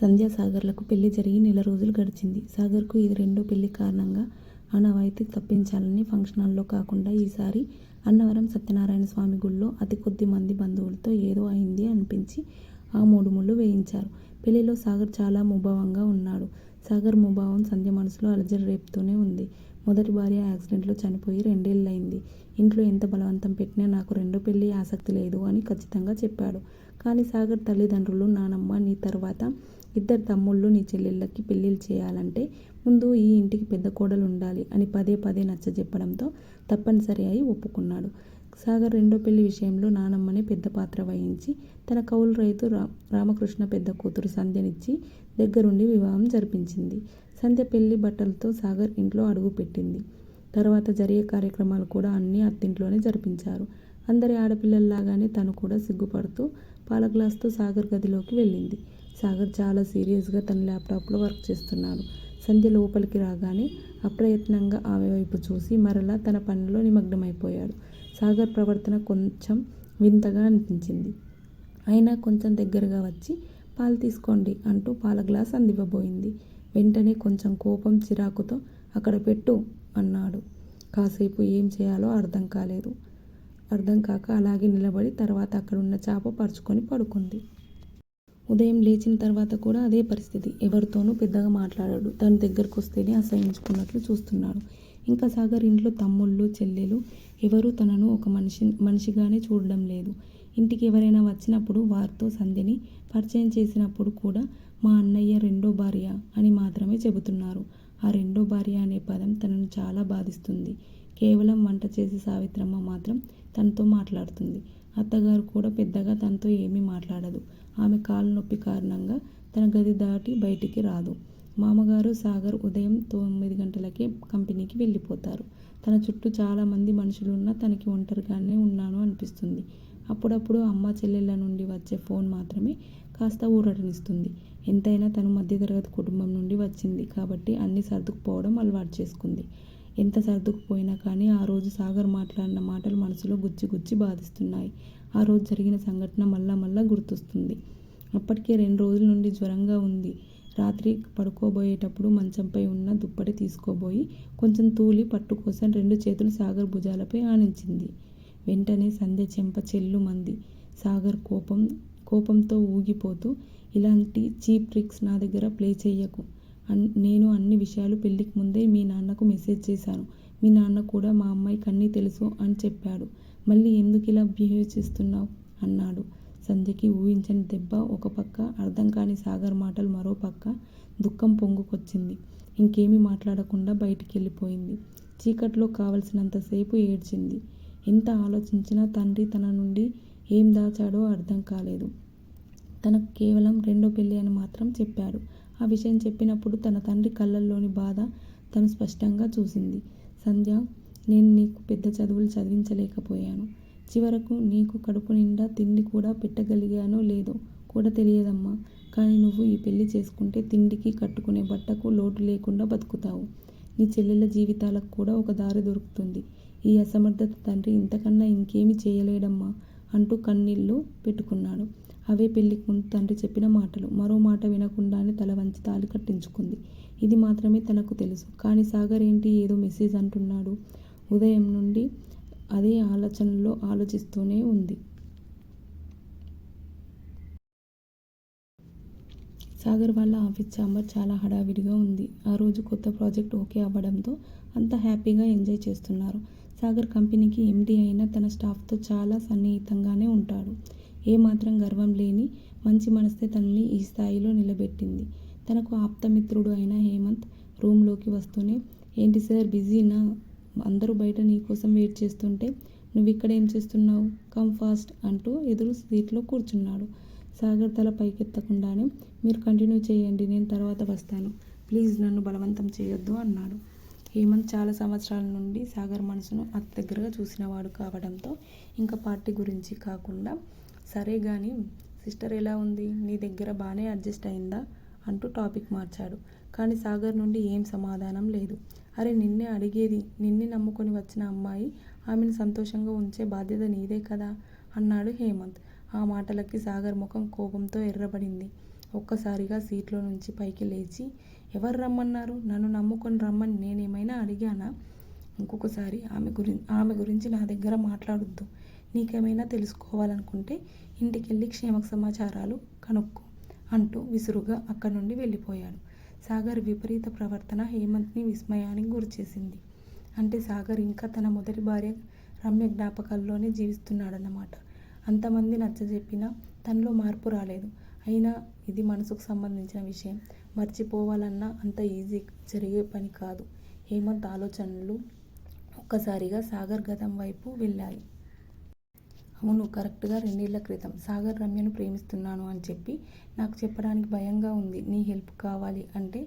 సంధ్య సాగర్లకు పెళ్ళి జరిగి నెల రోజులు గడిచింది. సాగర్కు ఇది రెండో పెళ్ళి కారణంగా అనవాయితీ తప్పించాలని ఫంక్షన్ హాల్లో కాకుండా ఈసారి అన్నవరం సత్యనారాయణ స్వామి గుళ్ళో అతి కొద్ది మంది బంధువులతో ఏదో అయింది అనిపించి ఆ మూడు ముళ్ళు వేయించారు. పెళ్ళిలో సాగర్ చాలా ముభావంగా ఉన్నాడు. సాగర్ ముభావం సంధ్య మనసులో అలజడి రేపుతూనే ఉంది. మొదటి భార్య యాక్సిడెంట్లో చనిపోయి రెండేళ్ళయింది. ఇంట్లో ఎంత బలవంతం పెట్టినా నాకు రెండో పెళ్ళి ఆసక్తి లేదు అని ఖచ్చితంగా చెప్పాడు. కానీ సాగర్ తల్లిదండ్రులు నానమ్మ నీ తర్వాత ఇద్దరు తమ్ముళ్ళు నీ చెల్లెళ్ళకి పెళ్ళిళ్ళు చేయాలంటే ముందు ఈ ఇంటికి పెద్ద కోడలు ఉండాలి అని పదే పదే నచ్చజెప్పడంతో తప్పనిసరి అయి ఒప్పుకున్నాడు. సాగర్ రెండో పెళ్ళి విషయంలో నానమ్మనే పెద్ద పాత్ర వహించి తన కౌలు రైతు రా రామకృష్ణ పెద్ద కూతురు సంధ్యనిచ్చి దగ్గరుండి వివాహం జరిపించింది. సంధ్య పెళ్ళి బట్టలతో సాగర్ ఇంట్లో అడుగుపెట్టింది. తర్వాత జరిగే కార్యక్రమాలు కూడా అన్నీ అత్తింట్లోనే జరిపించారు. అందరి ఆడపిల్లల్లాగానే తను కూడా సిగ్గుపడుతూ పాలగ్లాసుతో సాగర్ గదిలోకి వెళ్ళింది సాగర్ చాలా సీరియస్గా తన ల్యాప్టాప్లో వర్క్ చేస్తున్నాడు. సంధ్య లోపలికి రాగానే అప్రయత్నంగా ఆమె వైపు చూసి మరలా తన పనిలో నిమగ్నమైపోయాడు. సాగర్ ప్రవర్తన కొంచెం వింతగా అనిపించింది. అయినా కొంచెం దగ్గరగా వచ్చి పాలు తీసుకోండి అంటూ పాల గ్లాస్ అందివ్వబోయింది. వెంటనే కొంచెం కోపం, చిరాకుతో అక్కడ పెట్టు అన్నాడు. కాసేపు ఏం చేయాలో అర్థం కాలేదు. అర్థం కాక అలాగే నిలబడి తర్వాత అక్కడున్న చాప పరుచుకొని పడుకుంది. ఉదయం లేచిన తర్వాత కూడా అదే పరిస్థితి. ఎవరితోనూ పెద్దగా మాట్లాడడు. దగ్గరకు వస్తేనే అసహించుకున్నట్లు చూస్తున్నాడు. ఇంకా సాగర్ ఇంట్లో తమ్ముళ్ళు చెల్లెలు ఎవరూ తనను ఒక మనిషి మనిషిగానే చూడడం లేదు. ఇంటికి ఎవరైనా వచ్చినప్పుడు వారితో సంధ్యని పరిచయం చేసినప్పుడు కూడా మా అన్నయ్య రెండో భార్య అని మాత్రమే చెబుతున్నారు. ఆ రెండో భార్య అనే పదం తనను చాలా బాధిస్తుంది. కేవలం వంట చేసే సావిత్రమ్మ మాత్రం తనతో మాట్లాడుతుంది. అత్తగారు కూడా పెద్దగా తనతో ఏమీ మాట్లాడదు. ఆమె కాలు నొప్పి కారణంగా తన గది దాటి బయటికి రాదు. మామగారు సాగర్ ఉదయం తొమ్మిది గంటలకే కంపెనీకి వెళ్ళిపోతారు తన చుట్టూ చాలామంది మనుషులున్నా తనకి ఒంటరిగానే ఉన్నాను అనిపిస్తుంది. అప్పుడప్పుడు అమ్మ చెల్లెళ్ళ నుండి వచ్చే ఫోన్ మాత్రమే కాస్త ఊరటనిస్తుంది. ఎంతైనా తను మధ్యతరగతి కుటుంబం నుండి వచ్చింది కాబట్టి అన్ని సర్దుకుపోవడం అలవాటు చేసుకుంది. ఎంత సర్దుకుపోయినా కానీ ఆ రోజు సాగర్ మాట్లాడిన మాటలు మనసులో గుచ్చి గుచ్చి బాధిస్తున్నాయి. ఆ రోజు జరిగిన సంఘటన మళ్ళా మళ్ళా గుర్తొస్తుంది. అప్పటికే రెండు రోజుల నుండి జ్వరంగా ఉంది. రాత్రి పడుకోబోయేటప్పుడు మంచంపై ఉన్న దుప్పటి తీసుకోబోయి కొంచెం తూలి పట్టు కోసం రెండు చేతులు సాగర్ భుజాలపై ఆనించింది. వెంటనే సంధ్య చెంప చెళ్ళుమంది. సాగర్ కోపం కోపంతో ఊగిపోతూ ఇలాంటి చీప్ ట్రిక్స్ నా దగ్గర ప్లే చెయ్యకు. నేను అన్ని విషయాలు పెళ్ళికి ముందే మీ నాన్నకు మెసేజ్ చేశాను. మీ నాన్న కూడా మా అమ్మాయికి కన్నీ తెలుసు అని చెప్పాడు. మళ్ళీ ఎందుకు ఇలా బిహేవ్ చేస్తున్నావు అన్నాడు. సంధ్యకి ఊహించని దెబ్బ ఒక పక్క, అర్థంకాని సాగర్ మాటలు మరో పక్క. దుఃఖం పొంగుకొచ్చింది. ఇంకేమీ మాట్లాడకుండా బయటికి వెళ్ళిపోయింది చీకట్లో కావలసినంతసేపు ఏడ్చింది. ఎంత ఆలోచించినా తండ్రి తన నుండి ఏం దాచాడో అర్థం కాలేదు. తనకు కేవలం రెండో పెళ్ళి అని మాత్రం చెప్పాడు. ఆ విషయం చెప్పినప్పుడు తన తండ్రి కళ్ళల్లోని బాధ తను స్పష్టంగా చూసింది. సంధ్య నేను నీకు పెద్ద చదువులు చదివించలేకపోయాను. చివరకు నీకు కడుపునిండా తిండి కూడా పెట్టగలిగానో లేదో కూడా తెలియదమ్మా! కానీ నువ్వు ఈ పెళ్ళి చేసుకుంటే తిండికి, కట్టుకునే బట్టకు లోటు లేకుండా బతుకుతావు. నీ చెల్లెళ్ళ జీవితాలకు కూడా ఒక దారి దొరుకుతుంది. ఈ అసమర్థత తండ్రి ఇంతకన్నా ఇంకేమీ చేయలేడమ్మా అంటూ కన్నీళ్ళు పెట్టుకున్నాడు. అవే పెళ్ళికి ముందు తండ్రి చెప్పిన మాటలు. మరో మాట వినకుండానే తల వంచి తాళి కట్టించుకుంది. ఇది మాత్రమే తనకు తెలుసు. కానీ సాగర్ ఏంటి ఏదో మెసేజ్ అంటున్నాడు? ఉదయం నుండి అదే ఆలోచనలో ఆలోచిస్తూనే ఉంది. సాగర్ వాళ్ళ ఆఫీస్ ఛాంబర్ చాలా హడావిడిగా ఉంది. ఆ రోజు కొత్త ప్రాజెక్ట్ ఓకే అవ్వడంతో అంతా హ్యాపీగా ఎంజాయ్ చేస్తున్నారు. సాగర్ కంపెనీకి ఎండీ అయిన తన స్టాఫ్తో చాలా సన్నిహితంగానే ఉంటాడు. ఏ మాత్రం గర్వం లేని మంచి మనసే తనని ఈ స్థాయిలో నిలబెట్టింది. తనకు ఆప్తమిత్రుడు అయిన హేమంత్ రూమ్లోకి వస్తూనే ఏంటి సార్ బిజీనా? అందరూ బయట నీకోసం వెయిట్ చేస్తుంటే నువ్విక్కడ ఏం చేస్తున్నావు కమ్ ఫాస్ట్ అంటూ ఎదురు సీట్లో కూర్చున్నాడు. సాగర్ తల పైకెత్తకుండానే మీరు కంటిన్యూ చేయండి నేను తర్వాత వస్తాను. ప్లీజ్ నన్ను బలవంతం చేయొద్దు అన్నాడు. హేమంత్ చాలా సంవత్సరాల నుండి సాగర్ మనసును అతి దగ్గరగా చూసినవాడు కావడంతో ఇంకా పార్టీ గురించి కాకుండా సరే కానీ సిస్టర్ ఎలా ఉంది? నీ దగ్గర బాగానే అడ్జస్ట్ అయిందా? అంటూ టాపిక్ మార్చాడు. కానీ సాగర్ నుండి ఏం సమాధానం లేదు. అరే నిన్నే అడిగేది నిన్నే నమ్ముకొని వచ్చిన అమ్మాయి ఆమెను సంతోషంగా ఉంచే బాధ్యత నీదే కదా? అన్నాడు హేమంత్. ఆ మాటలకి సాగర్ ముఖం కోపంతో ఎర్రబడింది. ఒక్కసారిగా సీట్లో నుంచి పైకి లేచి ఎవరు రమ్మన్నారు నన్ను నమ్ముకొని రమ్మని నేనేమైనా అడిగానా ఇంకొకసారి ఆమె గురి ఆమె గురించి నా దగ్గర మాట్లాడొద్దు నీకేమైనా తెలుసుకోవాలనుకుంటే ఇంటికెళ్ళి క్షేమ సమాచారాలు కనుక్కో అంటూ విసురుగా అక్కడి నుండి వెళ్ళిపోయాడు సాగర్ విపరీత ప్రవర్తన హేమంత్ని విస్మయానికి గురిచేసింది అంటే సాగర్ ఇంకా తన మొదటి భార్య రమ్య జ్ఞాపకాల్లోనే జీవిస్తున్నాడన్నమాట. అంతమంది నచ్చజెప్పినా తనలో మార్పు రాలేదు. అయినా ఇది మనసుకు సంబంధించిన విషయం. మర్చిపోవాలన్నా అంత ఈజీ జరిగే పని కాదు. హేమంత్ ఆలోచనలు ఒక్కసారిగా సాగర్ గతం వైపు వెళ్ళాయి. అవును కరెక్ట్గా రెండేళ్ళ క్రితం సాగర్ రమ్యను ప్రేమిస్తున్నాను అని చెప్పి నాకు చెప్పడానికి భయంగా ఉంది. నీ హెల్ప్ కావాలి అంటే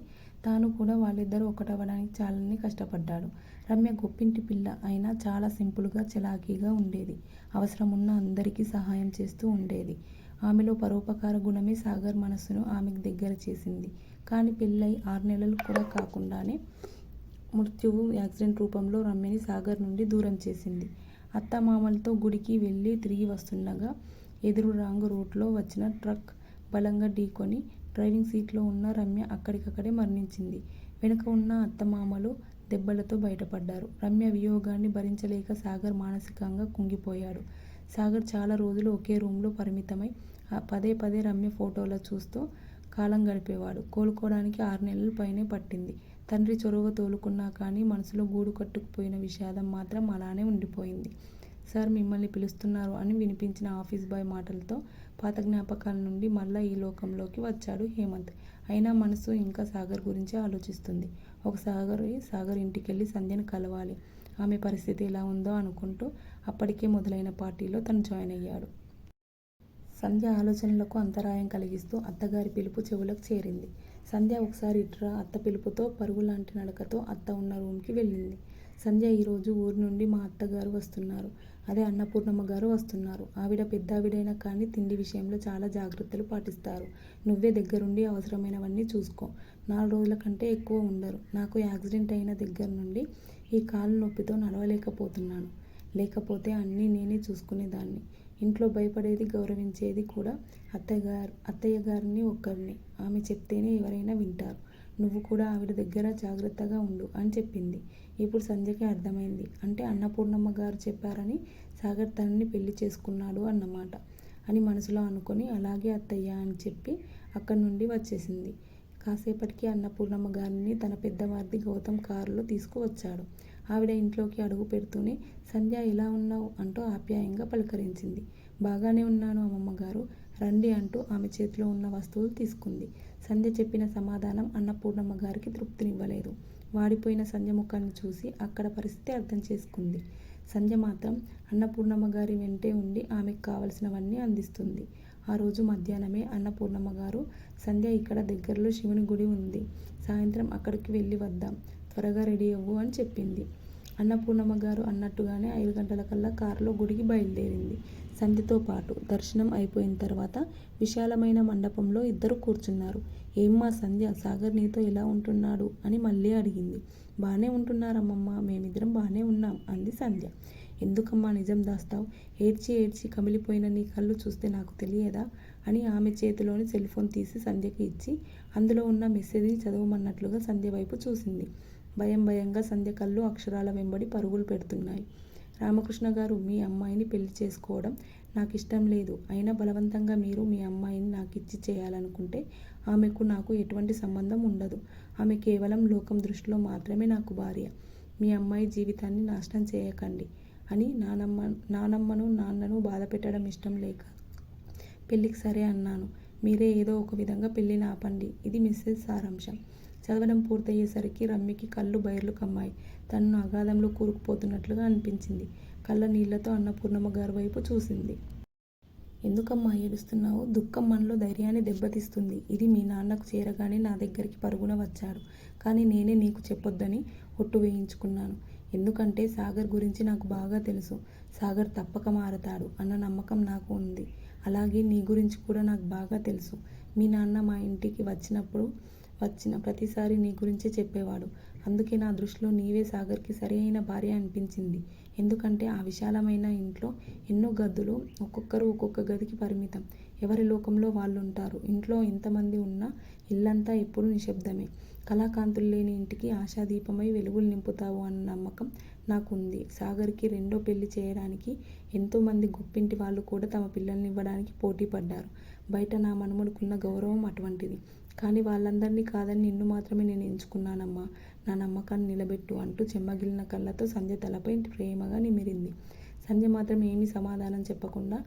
తాను కూడా వాళ్ళిద్దరూ ఒకటవ్వడానికి చాలని కష్టపడ్డాడు. రమ్య గొప్పింటి పిల్ల అయినా చాలా సింపుల్గా చలాకీగా ఉండేది. అవసరం ఉన్న అందరికీ సహాయం చేస్తూ ఉండేది. ఆమెలో పరోపకార గుణమే సాగర్ మనస్సును ఆమెకు దగ్గర చేసింది. కానీ పెళ్ళై ఆరు నెలలు కూడా కాకుండానే మృత్యువు యాక్సిడెంట్ రూపంలో రమ్యని సాగర్ నుండి దూరం చేసింది. అత్తమామలతో గుడికి వెళ్ళి తిరిగి వస్తుండగా ఎదురు రాంగ్ రూట్లో వచ్చిన ట్రక్ బలంగా ఢీకొని డ్రైవింగ్ సీట్లో ఉన్న రమ్య అక్కడికక్కడే మరణించింది. వెనుక ఉన్న అత్తమామలు దెబ్బలతో బయటపడ్డారు. రమ్య వియోగాన్ని భరించలేక సాగర్ మానసికంగా కుంగిపోయాడు. సాగర్ చాలా రోజులు ఒకే రూమ్లో పరిమితమై ఆ పదే పదే రమ్య ఫోటోలు చూస్తూ కాలం గడిపేవాడు. కోలుకోవడానికి ఆరు నెలల పైనే పట్టింది. తండ్రి చొరవ తోలుకున్నా కానీ మనసులో గూడు కట్టుకుపోయిన విషాదం మాత్రం అలానే ఉండిపోయింది. సార్ మిమ్మల్ని పిలుస్తున్నారు అని వినిపించిన ఆఫీస్ బాయ్ మాటలతో పాత జ్ఞాపకాల నుండి మళ్ళా ఈ లోకంలోకి వచ్చాడు హేమంత్. అయినా మనసు ఇంకా సాగర్ గురించే ఆలోచిస్తుంది. ఒక సాగర్ సాగర్ ఇంటికెళ్ళి సంధ్యను కలవాలి. ఆమె పరిస్థితి ఎలా ఉందో అనుకుంటూ అప్పటికే మొదలైన పార్టీలో తను జాయిన్ అయ్యాడు. సంధ్య ఆలోచనలకు అంతరాయం కలిగిస్తూ అత్తగారి పిలుపు చెవులకు చేరింది. సంధ్య ఒకసారి ఇట్రా అత్త పిలుపుతో పరుగులాంటి నడకతో అత్త ఉన్న రూమ్కి వెళ్ళింది. సంధ్య ఈరోజు ఊరి నుండి మా అత్తగారు వస్తున్నారు. అదే అన్నపూర్ణమ్మ గారు వస్తున్నారు. ఆవిడ పెద్దావిడైనా కానీ తిండి విషయంలో చాలా జాగ్రత్తలు పాటిస్తారు. నువ్వే దగ్గరుండి అవసరమైనవన్నీ చూసుకో. నాలుగు రోజుల కంటే ఎక్కువ ఉండరు. నాకు యాక్సిడెంట్ అయిన దగ్గర నుండి ఈ కాలు నొప్పితో నడవలేకపోతున్నాను. లేకపోతే అన్నీ నేనే చూసుకునేదాన్ని. ఇంట్లో భయపడేది గౌరవించేది కూడా అత్తగారు అత్తయ్య గారిని ఒక్కరిని. ఆమె చెప్తేనే ఎవరైనా వింటారు. నువ్వు కూడా ఆవిడ దగ్గర జాగ్రత్తగా ఉండు అని చెప్పింది. ఇప్పుడు సంధ్యకి అర్థమైంది. అంటే అన్నపూర్ణమ్మ గారు చెప్పారని సాగర్ తనని పెళ్ళి చేసుకున్నాడు అన్నమాట అని మనసులో అనుకొని అలాగే అత్తయ్య అని చెప్పి అక్కడి నుండి వచ్చేసింది. కాసేపటికి అన్నపూర్ణమ్మ గారిని తన పెద్దవారిది గౌతమ్ కారులో తీసుకువచ్చాడు. ఆవిడ ఇంట్లోకి అడుగు పెడుతూనే సంధ్య ఎలా ఉన్నావు? అంటూ ఆప్యాయంగా పలకరించింది. బాగానే ఉన్నాను అమ్మమ్మగారు రండి అంటూ ఆమె చేతిలో ఉన్న వస్తువులు తీసుకుంది. సంధ్య చెప్పిన సమాధానం అన్నపూర్ణమ్మ గారికి తృప్తినివ్వలేదు. వాడిపోయిన సంధ్య ముఖాన్ని చూసి అక్కడ పరిస్థితి అర్థం చేసుకుంది. సంధ్య మాత్రం అన్నపూర్ణమ్మ గారి వెంటే ఉండి ఆమెకు కావలసినవన్నీ అందిస్తుంది. ఆ రోజు మధ్యాహ్నమే అన్నపూర్ణమ్మ గారు సంధ్య ఇక్కడ దగ్గరలో శివుని గుడి ఉంది. సాయంత్రం అక్కడికి వెళ్ళి వద్దాం. త్వరగా రెడీ అవ్వు అని చెప్పింది. అన్నపూర్ణమ్మ గారు అన్నట్టుగానే ఐదు గంటలకల్లా కారులో గుడికి బయలుదేరింది. సంధ్యతో పాటు దర్శనం అయిపోయిన తర్వాత విశాలమైన మండపంలో ఇద్దరు కూర్చున్నారు. ఏమ్మా సంధ్య? సాగర్ నీతో ఎలా ఉంటున్నాడు? అని మళ్ళీ అడిగింది. బాగానే ఉంటున్నారమ్మమ్మ మేమిద్దరం బాగానే ఉన్నాం అంది సంధ్య. ఎందుకమ్మా నిజం దాస్తావు? ఏడ్చి ఏడ్చి కమిలిపోయిన నీ కళ్ళు చూస్తే నాకు తెలియదా? అని ఆమె చేతిలోని సెల్ ఫోన్ తీసి సంధ్యకి ఇచ్చి అందులో ఉన్న మెసేజ్ని చదవమన్నట్లుగా సంధ్య వైపు చూసింది. భయం భయంగా సంధ్య కళ్ళు అక్షరాల వెంబడి పరుగులు పెడుతున్నాయి. రామకృష్ణ గారు మీ అమ్మాయిని పెళ్ళి చేసుకోవడం నాకు ఇష్టం లేదు. అయినా బలవంతంగా మీరు మీ అమ్మాయిని నాకు ఇచ్చి చేయాలనుకుంటే ఆమెకు నాకు ఎటువంటి సంబంధం ఉండదు. ఆమె కేవలం లోకం దృష్టిలో మాత్రమే నాకు భార్య. మీ అమ్మాయి జీవితాన్ని నాశనం చేయకండి అని నానమ్మ నానమ్మను నాన్నను బాధ పెట్టడం ఇష్టం లేక పెళ్ళికి సరే అన్నాను. మీరే ఏదో ఒక విధంగా పెళ్ళిని ఆపండి. ఇది మిస్సెస్ సారాంశం. చదవడం పూర్తయ్యేసరికి రమ్మికి కళ్ళు బయర్లు కమ్మాయి. తనను అగాధంలో కూరుకుపోతున్నట్లుగా అనిపించింది. కళ్ళ నీళ్ళతో అన్నపూర్ణమ్మ గారి వైపు చూసింది. ఎందుకమ్మా ఏడుస్తున్నావు? దుఃఖం మనలో ధైర్యాన్ని దెబ్బతీస్తుంది. ఇది మీ నాన్నకు చేరగానే నా దగ్గరికి పరుగున వచ్చాడు. కానీ నేనే నీకు చెప్పొద్దని ఒట్టు వేయించుకున్నాను. ఎందుకంటే సాగర్ గురించి నాకు బాగా తెలుసు. సాగర్ తప్పక మారతాడు అన్న నమ్మకం నాకు ఉంది. అలాగే నీ గురించి కూడా నాకు బాగా తెలుసు. మీ నాన్న మా ఇంటికి వచ్చినప్పుడు వచ్చిన ప్రతిసారి నీ గురించే చెప్పేవాడు అందుకే నా దృష్టిలో నీవే సాగర్కి సరి అయిన భార్య అనిపించింది ఎందుకంటే ఆ విశాలమైన ఇంట్లో ఎన్నో గదులు ఒక్కొక్కరు ఒక్కొక్క గదికి పరిమితం ఎవరి లోకంలో వాళ్ళు ఉంటారు ఇంట్లో ఎంతమంది ఉన్నా ఇల్లంతా ఎప్పుడూ నిశ్శబ్దమే. కళాకాంతులు లేని ఇంటికి ఆశాదీపమై వెలుగులు నింపుతావు అన్న నమ్మకం నాకుంది. సాగర్కి రెండో పెళ్ళి చేయడానికి ఎంతోమంది గొప్పింటి వాళ్ళు కూడా తమ పిల్లల్ని ఇవ్వడానికి పోటీపడ్డారు. బయట నా మనుమడుకున్న గౌరవం అటువంటిది. కానీ వాళ్ళందరినీ కాదని నిన్ను మాత్రమే నేను ఎంచుకున్నానమ్మా! నా నమ్మకాన్ని నిలబెట్టు అంటూ చెమ్మగిలిన కళ్ళతో సంధ్య తలపై ప్రేమగా నిమిరింది. సంధ్య మాత్రం ఏమీ సమాధానం చెప్పకుండా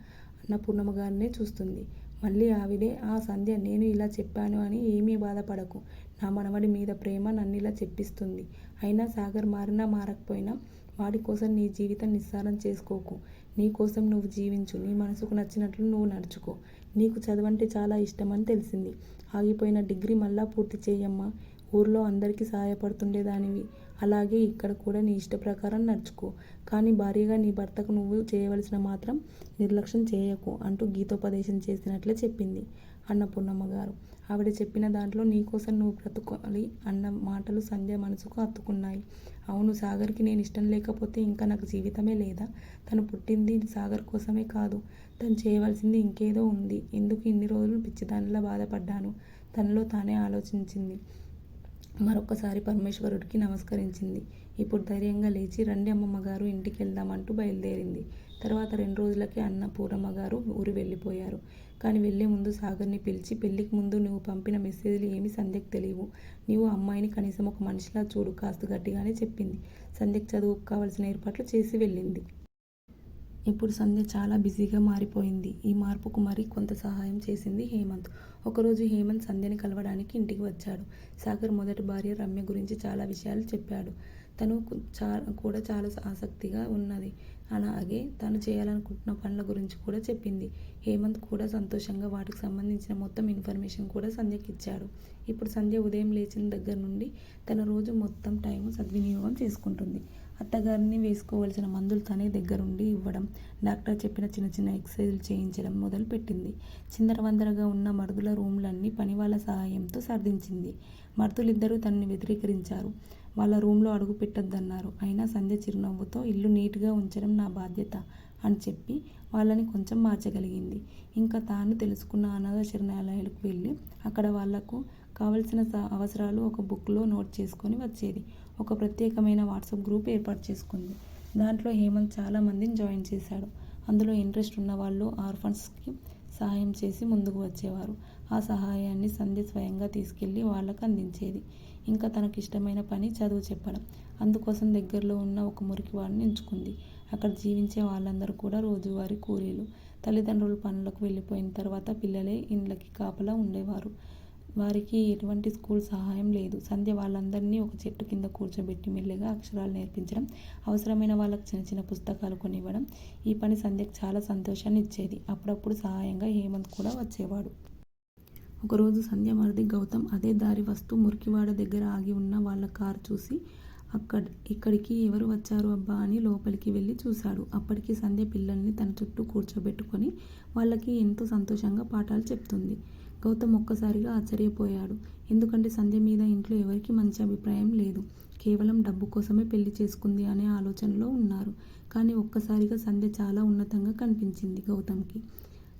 అన్నపూర్ణమ్మగారినే చూస్తుంది. మళ్ళీ ఆవిడే ఆ సంధ్య నేను ఇలా చెప్పాను అని ఏమీ బాధపడకు. నా మనవడి మీద ప్రేమ నన్ను ఇలా చెప్పిస్తుంది. అయినా సాగర్ మారినా మారకపోయినా వాడి కోసం నీ జీవితం నిస్సారం చేసుకోకు. నీ కోసం నువ్వు జీవించు. నీ మనసుకు నచ్చినట్లు నువ్వు నడుచుకో. నీకు చదవంటే చాలా ఇష్టమని తెలిసింది. ఆగిపోయిన డిగ్రీ మళ్ళా పూర్తి చేయమ్మా ఊర్లో అందరికీ సహాయపడుతుండేదానివి అలాగే ఇక్కడ కూడా నీ ఇష్ట ప్రకారం నడుచుకో. కానీ భారీగా నీ భర్తకు నువ్వు చేయవలసిన మాత్రం నిర్లక్ష్యం చేయకు అంటూ గీతోపదేశం చేసినట్లే చెప్పింది అన్నపూర్ణమ్మగారు. ఆవిడ చెప్పిన దాంట్లో నీకోసం నువ్వు బ్రతుకోవాలి అన్న మాటలు సంధ్య మనసుకు హత్తుకున్నాయి. అవును సాగర్కి నేను ఇష్టం లేకపోతే ఇంకా నాకు జీవితమే లేదా? తను పుట్టింది సాగర్ కోసమే కాదు. తను చేయవలసింది ఇంకేదో ఉంది. ఎందుకు ఇన్ని రోజులు పిచ్చిదానిలా బాధపడ్డాను? తనలో తానే ఆలోచించింది. మరొకసారి పరమేశ్వరుడికి నమస్కరించింది. ఇప్పుడు ధైర్యంగా లేచి రండి అమ్మమ్మగారూ! ఇంటికెళ్దాం అంటూ బయలుదేరింది. తర్వాత రెండ్రోజులకే అన్నపూర్ణమ్మగారు ఊరు వెళ్ళిపోయారు. కానీ వెళ్ళే ముందు సాగర్ని పిలిచి పెళ్ళికి ముందు నువ్వు పంపిన మెసేజ్లు ఏమి సంధ్యకు తెలియవు నీవు అమ్మాయిని కనీసం ఒక మనిషిలా చూడు కాస్త గట్టిగానే చెప్పింది. సంధ్యకు చదువుకు కావలసిన ఏర్పాట్లు చేసి వెళ్ళింది. ఇప్పుడు సంధ్య చాలా బిజీగా మారిపోయింది. ఈ మార్పుకు మరి కొంత సహాయం చేసింది హేమంత్. ఒకరోజు హేమంత్ సంధ్యని కలవడానికి ఇంటికి వచ్చాడు. సాగర్ మొదటి భార్య రమ్య గురించి చాలా విషయాలు చెప్పాడు. తను కూడా చాలా ఆసక్తిగా ఉన్నది. అలాగే తను చేయాలనుకుంటున్న పనుల గురించి కూడా చెప్పింది. హేమంత్ కూడా సంతోషంగా వాటికి సంబంధించిన మొత్తం ఇన్ఫర్మేషన్ కూడా సంధ్యకిచ్చాడు. ఇప్పుడు సంధ్య ఉదయం లేచిన దగ్గర నుండి తన రోజు మొత్తం టైం సద్వినియోగం చేసుకుంటుంది. అత్తగారిని వేసుకోవలసిన మందులు తనే దగ్గరుండి ఇవ్వడం, డాక్టర్ చెప్పిన చిన్న చిన్న ఎక్సర్సైజులు చేయించడం మొదలుపెట్టింది చిందరవందరగా ఉన్న మరుదుల రూములన్నీ పనివాళ్ళ సహాయంతో సర్దించింది. మరుదులిద్దరూ తనని వ్యతిరేకరించారు వాళ్ళ రూమ్లో అడుగు పెట్టొద్దన్నారు. అయినా సంధ్య చిరునవ్వుతో ఇల్లు నీట్గా ఉంచడం నా బాధ్యత అని చెప్పి వాళ్ళని కొంచెం మార్చగలిగింది. ఇంకా తాను తెలుసుకున్న అనాథ శరణాలయాలకు వెళ్ళి అక్కడ వాళ్ళకు కావలసిన అవసరాలు ఒక బుక్లో నోట్ చేసుకొని వచ్చేది. ఒక ప్రత్యేకమైన వాట్సాప్ గ్రూప్ ఏర్పాటు చేసుకుంది. దాంట్లో హేమంత్ చాలామందిని జాయిన్ చేశాడు. అందులో ఇంట్రెస్ట్ ఉన్న వాళ్ళు ఆర్ఫన్స్కి సహాయం చేసి ముందుకు వచ్చేవారు. ఆ సహాయాన్ని సంధ్య స్వయంగా తీసుకెళ్ళి వాళ్ళకు అందించేది. ఇంక తనకిష్టమైన పని చదువు చెప్పడం. అందుకోసం దగ్గరలో ఉన్న ఒక మురికి వాడిని ఎంచుకుంది. అక్కడ జీవించే వాళ్ళందరూ కూడా రోజువారి కూలీలు. తల్లిదండ్రులు పనులకు వెళ్ళిపోయిన తర్వాత పిల్లలే ఇండ్లకి కాపలా ఉండేవారు. వారికి ఎటువంటి స్కూల్ సహాయం లేదు. సంధ్య వాళ్ళందరినీ ఒక చెట్టు కింద కూర్చోబెట్టి మెల్లగా అక్షరాలు నేర్పించడం, అవసరమైన వాళ్ళకు చిన్న చిన్న పుస్తకాలు కొనివ్వడం ఈ పని సంధ్యకు చాలా సంతోషాన్ని ఇచ్చేది. అప్పుడప్పుడు సహాయంగా హేమంత్ కూడా వచ్చేవాడు. ఒకరోజు సంధ్య మరిది గౌతమ్ అదే దారి వస్తూ మురికివాడ దగ్గర ఆగి ఉన్న వాళ్ళ కారు చూసి ఇక్కడికి ఎవరు వచ్చారు అబ్బా అని లోపలికి వెళ్ళి చూశాడు. అప్పటికి సంధ్య పిల్లల్ని తన చుట్టూ కూర్చోబెట్టుకొని వాళ్ళకి ఎంతో సంతోషంగా పాఠాలు చెప్తుంది. గౌతమ్ ఒక్కసారిగా ఆశ్చర్యపోయాడు. ఎందుకంటే సంధ్య మీద ఇంట్లో ఎవరికీ మంచి అభిప్రాయం లేదు. కేవలం డబ్బు కోసమే పెళ్ళి చేసుకుంది అనే ఆలోచనలో ఉన్నారు. కానీ ఒక్కసారిగా సంధ్య చాలా ఉన్నతంగా కనిపించింది గౌతమ్కి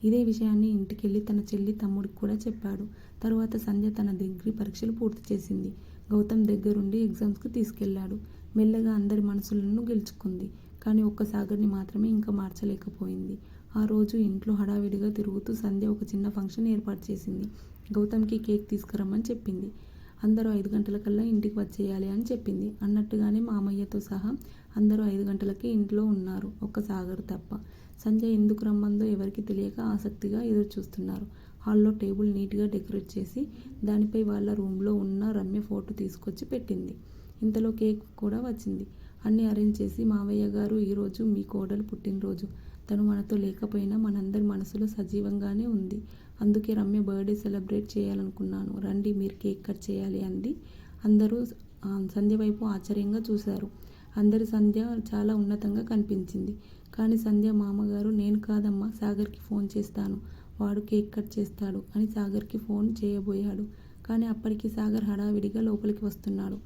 ఇదే విషయాన్ని ఇంటికెళ్ళి తన చెల్లి, తమ్ముడికి కూడా చెప్పాడు. తరువాత సంధ్య తన డిగ్రీ పరీక్షలు పూర్తి చేసింది. గౌతమ్ దగ్గరుండి ఎగ్జామ్స్కి తీసుకెళ్ళాడు తీసుకెళ్ళాడు. మెల్లగా అందరి మనసులను గెలుచుకుంది. కానీ ఒక్క సాగర్ని మాత్రమే ఇంకా మార్చలేకపోయింది. ఆ రోజు ఇంట్లో హడావిడిగా తిరుగుతూ సంధ్య ఒక చిన్న ఫంక్షన్ ఏర్పాటు చేసింది. గౌతమ్కి కేక్ తీసుకురమ్మని చెప్పింది. అందరూ ఐదు గంటలకల్లా ఇంటికి వచ్చేయాలి అని చెప్పింది. అన్నట్టుగానే మామయ్యతో సహా అందరూ ఐదు గంటలకే ఇంట్లో ఉన్నారు. ఒక్క సాగర్ తప్ప. సంజయ్ ఎందుకు రమ్మందో ఎవరికి తెలియక ఆసక్తిగా ఎదురుచూస్తున్నారు. హాల్లో టేబుల్ నీట్గా డెకరేట్ చేసి దానిపై వాళ్ళ రూమ్లో ఉన్న రమ్య ఫోటో తీసుకొచ్చి పెట్టింది. ఇంతలో కేక్ కూడా వచ్చింది. అన్నీ అరేంజ్ చేసి మావయ్య గారు ఈరోజు మీ కోడలు పుట్టినరోజు. తను మనతో లేకపోయినా మనందరి మనసులో సజీవంగానే ఉంది. అందుకే రమ్య బర్త్డే సెలబ్రేట్ చేయాలనుకున్నాను. రండి మీరు కేక్ కట్ చేయాలి అంది. అందరూ సంధ్యవైపు ఆశ్చర్యంగా చూశారు. అందరి సంధ్య చాలా ఉన్నతంగా కనిపించింది. కానీ సంధ్య మామగారు నేను కాదమ్మా సాగర్కి ఫోన్ చేస్తాను. వాడు కేక్ కట్ చేస్తాడు అని సాగర్కి ఫోన్ చేయబోయాడు. కానీ అప్పటికి సాగర్ హడావిడిగా లోపలికి వస్తున్నాడు.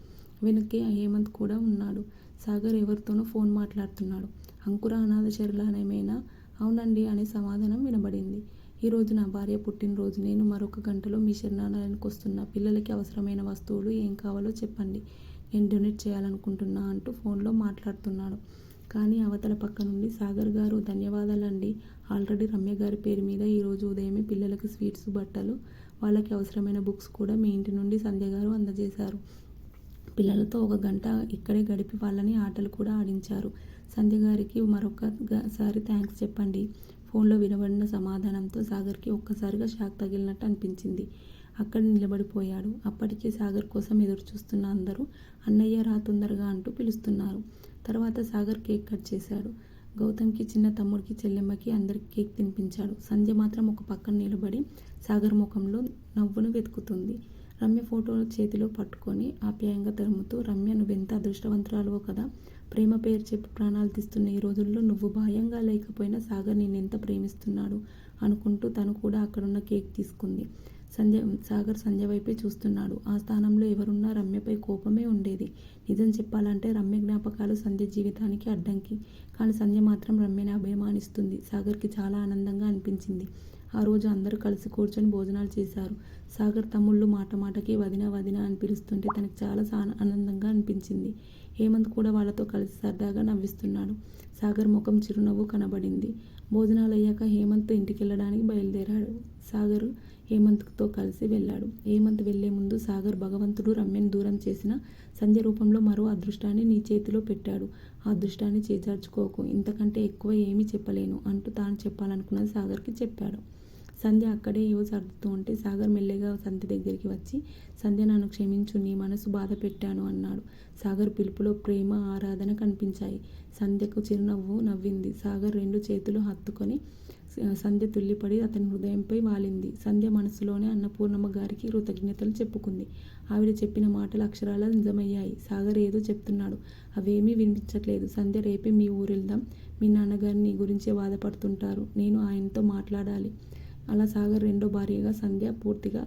వెనకే హేమంత్ కూడా ఉన్నాడు. సాగర్ ఎవరితోనో ఫోన్ మాట్లాడుతున్నాడు. అంకుర అనాథ శరణాలయమేనా? అవునండి అనే సమాధానం వినబడింది. ఈరోజు నా భార్య పుట్టినరోజు నేను మరొక గంటలో మీ శరణాలయానికి వస్తున్న పిల్లలకి అవసరమైన వస్తువులు ఏం కావాలో చెప్పండి నేను డొనేట్ చేయాలనుకుంటున్నా అంటూ ఫోన్లో మాట్లాడుతున్నాడు. కానీ అవతల పక్క నుండి సాగర్ గారు ధన్యవాదాలండి. ఆల్రెడీ రమ్య గారి పేరు మీద ఈరోజు ఉదయమే పిల్లలకు స్వీట్స్ బట్టలు వాళ్ళకి అవసరమైన బుక్స్ కూడా మీ ఇంటి నుండి సంధ్య గారు అందజేశారు. పిల్లలతో ఒక గంట ఇక్కడే గడిపి వాళ్ళని ఆటలు కూడా ఆడించారు. సంధ్య గారికి మరొకసారి థ్యాంక్స్ చెప్పండి. ఫోన్లో వినబడిన సమాధానంతో సాగర్కి ఒక్కసారిగా షాక్ తగిలినట్టు అనిపించింది. అక్కడ నిలబడిపోయాడు. అప్పటికే సాగర్ కోసం ఎదురు చూస్తున్న అందరూ అన్నయ్య రా తొందరగా అంటూ పిలుస్తున్నారు. తర్వాత సాగర్ కేక్ కట్ చేశాడు. గౌతమ్కి చిన్న తమ్ముడికి చెల్లెమ్మకి అందరికి కేక్ తినిపించాడు. సంధ్య మాత్రం ఒక పక్కన నిలబడి సాగర్ ముఖంలో నవ్వును వెతుకుతుంది. రమ్య ఫోటో చేతిలో పట్టుకొని ఆప్యాయంగా తరుముతూ రమ్య నువ్వెంత అదృష్టవంతురాలువో కదా! ప్రేమ పేరు చెప్పి ప్రాణాలు తీస్తున్న ఈ రోజుల్లో నువ్వు భయంగా లేకపోయినా సాగర్ నేనెంత ప్రేమిస్తున్నాడు అనుకుంటూ తను కూడా అక్కడున్న కేక్ తీసుకుంది. సంధ్య సాగర్ సంధ్య వైపే చూస్తున్నాడు. ఆ స్థానంలో ఎవరున్నా రమ్యపై కోపమే ఉండేది. నిజం చెప్పాలంటే రమ్య జ్ఞాపకాలు సంధ్య జీవితానికి అడ్డంకి. కానీ సంధ్య మాత్రం రమ్యని అభిమానిస్తుంది. సాగర్కి చాలా ఆనందంగా అనిపించింది. ఆ రోజు అందరూ కలిసి కూర్చొని భోజనాలు చేశారు. సాగర్ తమ్ముళ్ళు మాట మాటకి వదిన వదిన అని పిలుస్తుంటే తనకి చాలా ఆనందంగా అనిపించింది. హేమంత్ కూడా వాళ్ళతో కలిసి సరదాగా నవ్విస్తున్నాడు. సాగర్ ముఖం చిరునవ్వు కనబడింది. భోజనాలు అయ్యాక హేమంత్ ఇంటికి వెళ్ళడానికి బయలుదేరాడు. సాగర్ హేమంత్తో కలిసి వెళ్ళాడు. హేమంత్ వెళ్ళే ముందు సాగర్ భగవంతుడు రమ్యను దూరం చేసిన సంధ్య రూపంలో మరో అదృష్టాన్ని నీ చేతిలో పెట్టాడు. ఆ అదృష్టాన్ని చేజార్చుకోకు. ఇంతకంటే ఎక్కువ ఏమీ చెప్పలేను అంటూ తాను చెప్పాలనుకున్నది సాగర్కి చెప్పాడు. సంధ్య అక్కడే ఏవో సర్దుతూ ఉంటే సాగర్ మెల్లగా సంధ్య దగ్గరికి వచ్చి సంధ్య నన్ను క్షమించు నీ మనసు బాధ పెట్టాను అన్నాడు. సాగర్ పిలుపులో ప్రేమ ఆరాధన కనిపించాయి. సంధ్యకు చిరునవ్వు నవ్వింది. సాగర్ రెండు చేతులు హత్తుకొని సంధ్య తుల్లిపడి అతని హృదయంపై వాలింది. సంధ్య మనసులోనే అన్నపూర్ణమ్మ గారికి కృతజ్ఞతలు చెప్పుకుంది. ఆవిడ చెప్పిన మాటలు అక్షరాల నిజమయ్యాయి. సాగర్ ఏదో చెప్తున్నాడు. అవేమీ వినిపించట్లేదు. సంధ్య రేపే మీ ఊరెళ్దాం. మీ నాన్నగారు నీ గురించే బాధపడుతుంటారు. నేను ఆయనతో మాట్లాడాలి. అలా సాగర్ రెండో భార్యగా సంధ్య పూర్తిగా